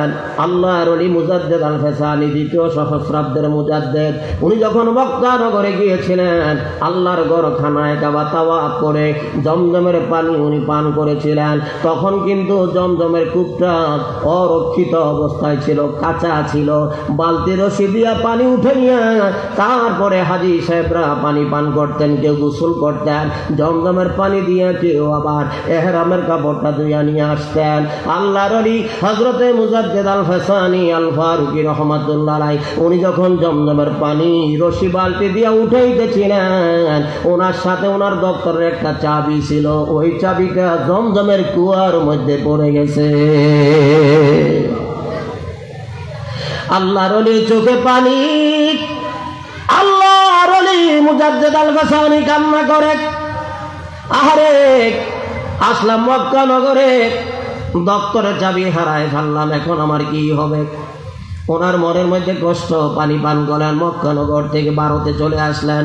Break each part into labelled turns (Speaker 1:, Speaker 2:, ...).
Speaker 1: ছিলেন আল্লাহর অলি মুজাদ্দেদ আল ফেসানি, দ্বিতীয় সহস্রাব্দের মুজাদ্দেদ। উনি যখন নগরে গিয়েছিলেন, আল্লাহর গড়খানায় তাওয়া করে জমজমের পানি উনি পান করেছিলেন। তখন কিন্তু জমজমের কূপটা অরক্ষিত অবস্থায় ছিল, কাঁচা ছিল। বালতি রশি দিয়া পানি উঠে নিয়ে তারপরে হাজি সাহেবরা পানি পান করতেন, কেউ গোসল করতেন। জমজমের পানি দিয়ে কেউ আবার এহরামের কাপড়টা নিয়ে আসতেন। আল্লাহর আলী হজরতে মুজাদ্দেদ আল ফেসানি আল ফারুকি রহমাতুল্লাহ উনি যখন জমজমের পানি রশি বালতি দিয়ে উঠাইতেছিলেন, ওনার সাথে ওনার দপ্তরের একটা চাবি ছিল, ওই চাবিটা জমজমের কুয়ার মধ্যে পড়ে গেছে। আল্লাহর চোখে পানি, আল্লাহর মুজাদ্দেদ আল কান্না করে। আহারে, আসলাম মক্কা নগরে দপ্তরে চাবি হারায় ফেললাম, এখন আমার কি হবে? ওনার মনের মধ্যে কষ্ট, পানি পান করেন মক্কানগর থেকে ভারতে চলে আসলেন।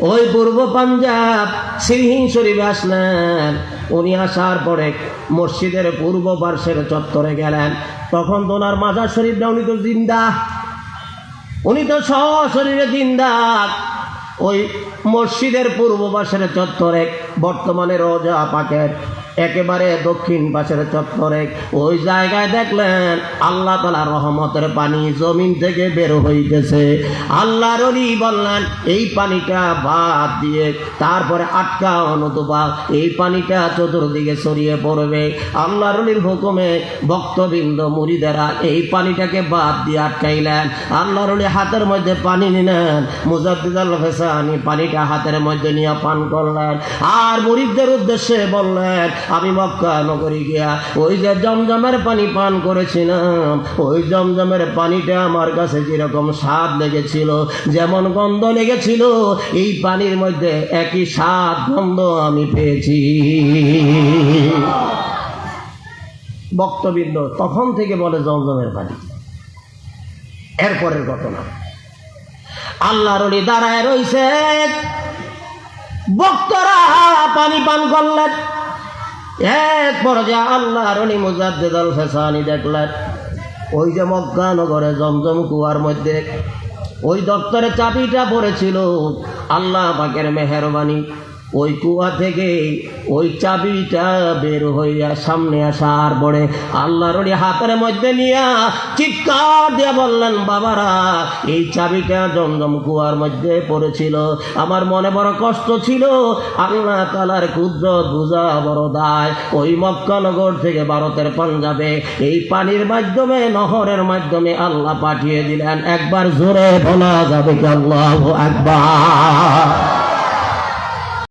Speaker 1: ওই পূর্ব পাঞ্জাব সিরহিন শরীফে আসলেন। উনি আসার পরে মসজিদের পূর্ব পার্শ্বের চত্বরে গেলেন। তখন তো ওনার মাজার শরীফটা, উনি তো জিন্দা। উনি তো সশরীরে জিন্দা। ওই মসজিদের পূর্ব পাশের চত্বরে বর্তমানে রোজা পাকের একেবারে দক্ষিণ পাশের চত্বরে। ওই জায়গায় দেখলেন আল্লাহ তালা রহমতের পানি জমিন থেকে বের হইতেছে। আল্লাহ রলি বললেন, এই পানিটা বাদ দিয়ে তারপরে আটকা নতুবা। এই পানিটা চতুর্দিকে ছড়িয়ে পড়বে। আল্লাহ রলির হুকুমে ভক্তবৃন্দ, মুড়িদেরা এই পানিটাকে বাদ দিয়ে আটকাইলেন। আল্লাহ রলি হাতের মধ্যে পানি নিলেন। মুজাদ্দিদ আল পানিটা হাতের মধ্যে নিয়ে পান করলেন। আর মুরিদদের উদ্দেশ্যে বললেন আমি মক্কা নগরী গিয়া ওই যে জমজমের পানি পান করেছিলাম, ওই জমজমের পানিটা আমার কাছে যেরকম স্বাদ লেগেছিল, যেমন গন্ধ লেগেছিল, এই পানির মধ্যে একই স্বাদ গন্ধ আমি পেয়েছি। বক্তবৃন্দ তখন থেকে বলে জমজমের পানি। এরপরের ঘটনা। আল্লাহর দাঁড়ায় রইছে। বক্তরা পানি পান করলেন। এক পর্যায়ে আল্লাহর অলি মুজাদ্দিদ আল ফেসানি দেখলেন। ওই যে মক্কা নগরে জমজম কুয়ার মধ্যে ওই দপ্তরে চাবিটা পড়েছিল। আল্লাহ পাকের মেহরবানি। ওই কুয়া থেকে ওই চাবিটা বের হইয়া সামনে আসার পরে আল্লাহর হাতের মধ্যে নিয়া চিৎকার দিয়ে বললেন, বাবারা, এই চাবিটা জমজম কুয়ার মধ্যে পড়েছিল। আমার মনে বড় কষ্ট ছিল। আল্লাহ তালার ক্ষুদ্র বুঝা বড় দায়। ওই মক্কানগর থেকে ভারতের পাঞ্জাবে এই পানির মাধ্যমে, নহরের মাধ্যমে আল্লাহ পাঠিয়ে দিলেন। একবার জোরে বলা যাবে আল্লাহ একবার